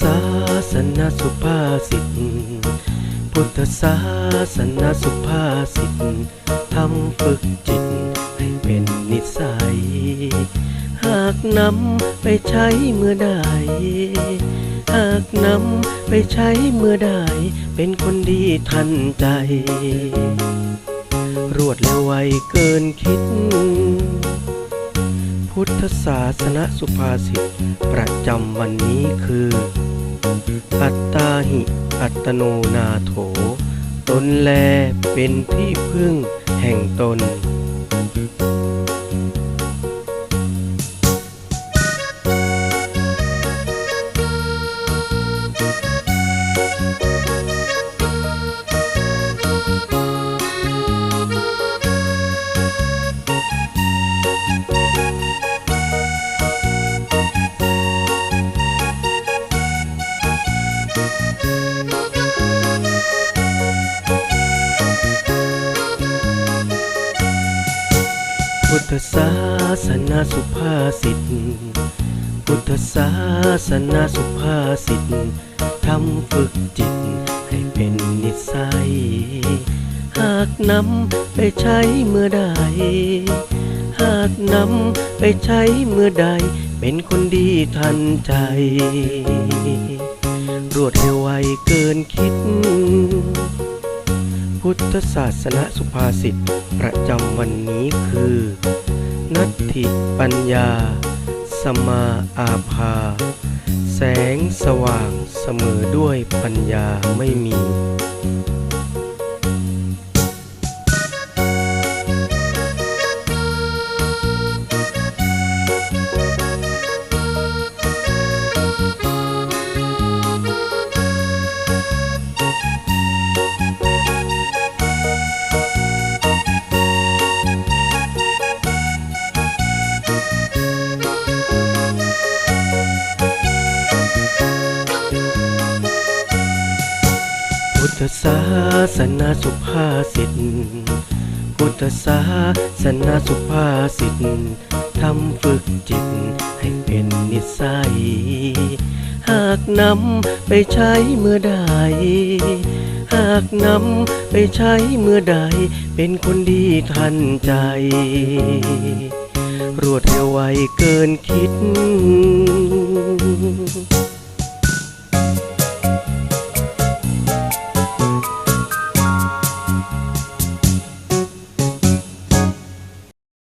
ศาสนาสุภาษิต พุทธศาสนาสุภาษิตทำฝึกจิตให้เป็นนิสัย หากนำไปใช้เมื่อใด หากนำไปใช้เมื่อใด เป็นคนดีทันใจ รวดเร็วไวเกินคิด ทธศาสนสุภาษิตประจำวันนี้คือ อัตตาหิอัตโนนาโถ ตนแลเป็นที่พึ่งแห่งตน พุทธศาสนาสุภาษิต พุทธศาสนาสุภาษิตทำฝึกจิตให้เป็นนิสัย หากนำไปใช้เมื่อใด หากนำไปใช้เมื่อใด เป็นคนดีทันใจ รวดเร็วไวเกินคิด ทธศาสนสุภาษิตประจำวันนี้คือ นัตถิปัญญา สมาอาภา แสงสว่างเสมอด้วยปัญญาไม่มี ทธศาสนาสุภาษิต พุทธศาสนาสุภาษิตทำฝึกจิตให้เป็นนิสัย หากนำไปใช้เมื่อใด หากนำไปใช้เมื่อใด เป็นคนดีทันใจ รวดเร็วไวเกินคิด